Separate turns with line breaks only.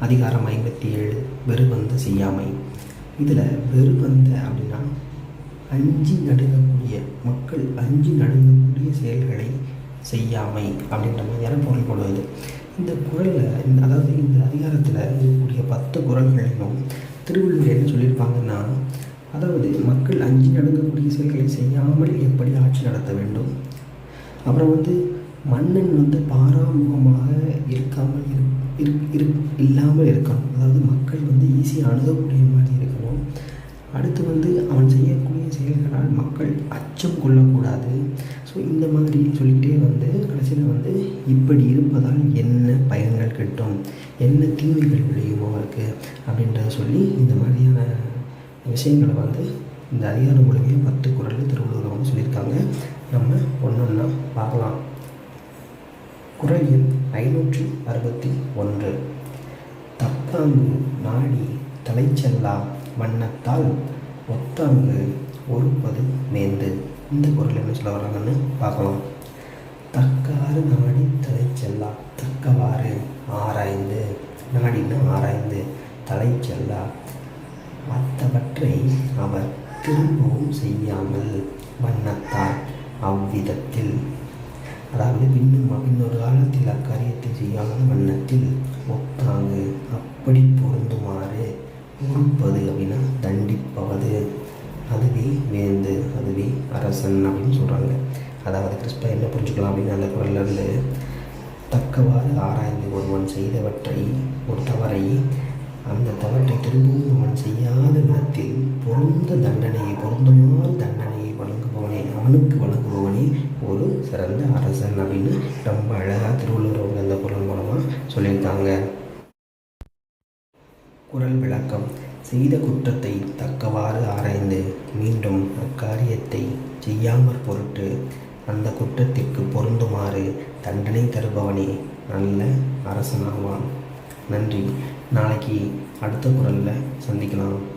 அதிகாரம் ஐம்பத்தி ஏழு வெறுவந்த செய்யாமை. இதில் வெறுவந்த அப்படின்னா அஞ்சு நடுங்கக்கூடிய மக்கள் அஞ்சு நடுங்கக்கூடிய செயல்களை செய்யாமை அப்படின்ற மாதிரியான பொருள் கொள்வது இந்த குரலில் இந்த அதாவது இந்த அதிகாரத்தில் இருக்கக்கூடிய பத்து குரல்களையும் திருவள்ளுவர் என்ன சொல்லியிருப்பாங்கன்னா அதாவது மக்கள் அஞ்சு நடுங்கக்கூடிய செயல்களை செய்யாமல் எப்படி ஆட்சி நடத்த வேண்டும்? அப்புறம் வந்து மன்னன் வந்து பாராமுகமாக இருக்காமல் இரு இரு இரு இல்லாமல் இருக்கணும். அதாவது மக்கள் வந்து ஈஸியாக அணுகக்கூடிய மாதிரி இருக்கணும். அடுத்து வந்து அவன் செய்யக்கூடிய செயல்களால் மக்கள் அச்சம் கொள்ளக்கூடாது. ஸோ இந்த மாதிரி சொல்லிக்கிட்டே வந்து கடைசியில் வந்து இப்படி இருப்பதால் என்ன பயன்கள் கிட்டும்? என்ன தீமைகள் விளையும் அவருக்கு? அப்படின்றத சொல்லி இந்த மாதிரியான விஷயங்களை வந்து இந்த அதிகாரம் மூலியமாக பத்து குரலில் திருவள்ளுவர் வந்து சொல்லியிருக்காங்க. நம்ம ஒன்றொன்னா பார்க்கலாம். குரல் எண் ஐநூற்றி அறுபத்தி ஒன்று. தப்பாங்கு நாடி தலைச்செல்லா வண்ணத்தால் ஒத்தாங்கு ஒருப்பது மேந்து இந்த குரல் என்ன சொல்ல வர்றாங்கன்னு பார்க்கலாம். தக்காறு நாடி தலைச்செல்லா தக்கவாறு ஆராய்ந்து. நாடின்னு ஆராய்ந்து தலைச்செல்லா. மற்றவற்றை அவர் திரும்பவும் செய்யாமல் வண்ணத்தால் அவ்விதத்தில் அதாவது இன்னும் இன்னொரு காலத்தில் அக்காரியத்தை செய்யாத வண்ணத்தில் ஒத்தாங்கு. அப்படி பொருந்துமாறு உறுப்பது அப்படின்னா தண்டிப்பவது அதுவே வேந்து அதுவே அரசன் அப்படின்னு சொல்கிறாங்க அதாவது கிறிஸ்பா என்ன புரிஞ்சுக்கலாம் அப்படின்னு அந்த குரல்ல தக்கவாறு ஆராய்ந்து ஒருவன் செய்தவற்றை ஒரு தவறை அந்த தவற்றை திரும்பவும் அவன் செய்யாத விதத்தில் பொருந்த தண்டனையை பொருந்துமாறு தண்டனையை அவனுக்கு வழங்குபவனே ஒரு சிறந்த அரசன் அப்படின்னு ரொம்ப அழகாக திருவள்ளுவர் அவங்க அந்த குரல் மூலமாக சொல்லியிருக்காங்க. குரல் விளக்கம். செய்த குற்றத்தை தக்கவாறு ஆராய்ந்து மீண்டும் அக்காரியத்தை செய்யாமற் பொருட்டு அந்த குற்றத்திற்கு பொருந்துமாறு தண்டனை தருபவனே நல்ல அரசனாவான். நன்றி. நாளைக்கு அடுத்த குரலில் சந்திக்கலாம்.